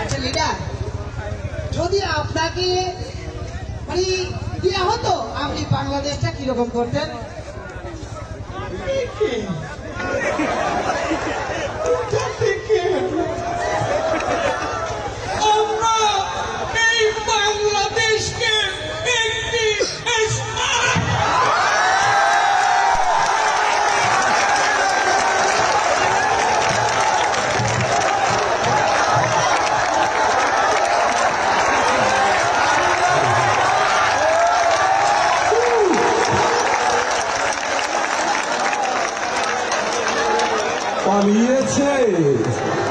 আচ্ছা লিডার যদি আপনাকে মানে দেওয়া হতো আপনি বাংলাদেশটা কীরকম করতেন? Paliete!